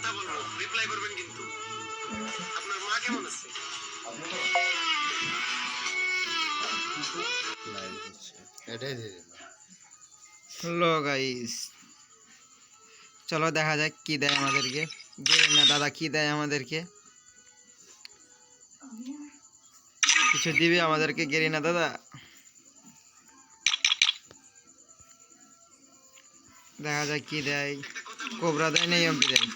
কথা বলব রিপ্লাই করবেন কিন্তু। আপনার মা কেমন আছে? এটাই দিয়ে দিন হ্যালো গাইস চলো দেখা যাক কি দেয় আমাদেরকে। না দাদা কি দেয় আমাদেরকে? কিছু দিবে আমাদেরকে গেরিনা দাদা? দেখা যাক কি দেয়। কোবরা দেয় না এমপি দেয়?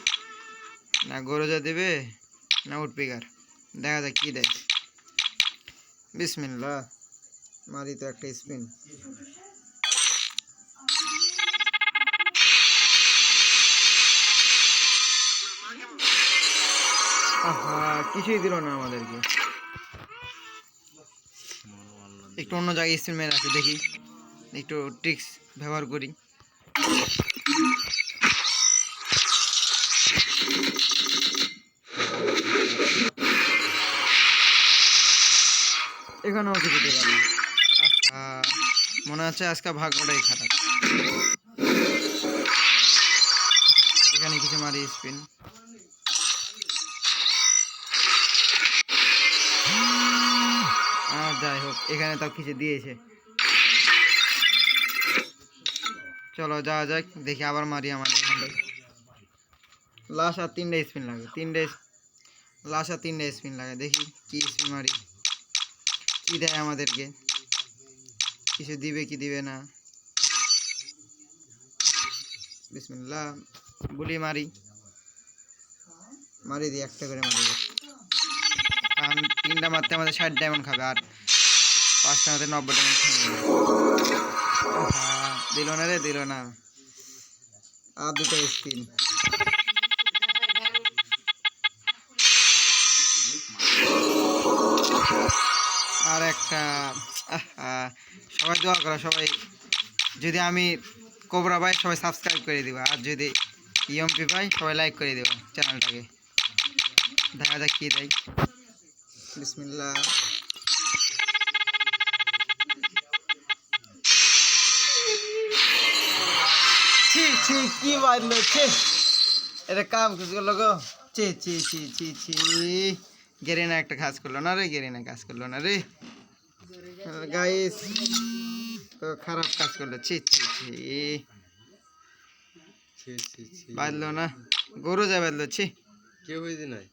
না গরজা দেবে, না উঠপিকার দেখা যাক কি দেয়। বিসমিল্লা মারি তো একটা স্পিন। আহা, কিছুই দিল না আমাদেরকে। একটু অন্য জায়গায় স্পিন মেরে আছে দেখি। একটু ট্রিক্স ব্যবহার করি। এখানেও কিছু দিল না। মনে হচ্ছে আজকে ভাগ্যটাই খারাপ। এখানে কিছু মারি স্পিন। যাই হোক, এখানে তাও কিছু দিয়েছে। চলো যাওয়া যাক, দেখি আবার মারি আমাদের। লাস্ট আর তিনটে স্পিন লাগে তিনটে আর তিনটে স্পিন লাগে দেখি কি স্পিন মারি। কি দেয় আমাদেরকে? কিছু দিবে কি দিবে না? বিসমিল্লা বলি মারি। মারি দিই একটা করে মারি। কারণ তিনটা মারতে আমাদের ষাট ডায়মন্ড খাবে আর পাঁচটা মারতে নব্বই ডায়মন্ড খাবে। দিল না রে, দিল না। আর দুটো স্পিন। আর একটা সবাই দোয়া করো, সবাই, যদি আমি কোবরা পাই, সবাই সাবস্ক্রাইব করে দিবা। আর যদি ইএমপি পাই, সবাই লাইক করে দেবো চ্যানেলটাকে দেখা যাক কি দেয়। বিসমিল্লাহ। ছি ছি, কি বাজলো, ছি। এটা কাম কিছু করল গো ছি ছি ছি ছি ছি। গেরিনা একটা কাজ করল না রে গেরিনা কাজ করল না রে। গাইস তো খারাপ কাজ করল। ছি ছি ছি। বাজলো না। গরু যা বাঁধলো ছি। কেউ হয়েছে নাই?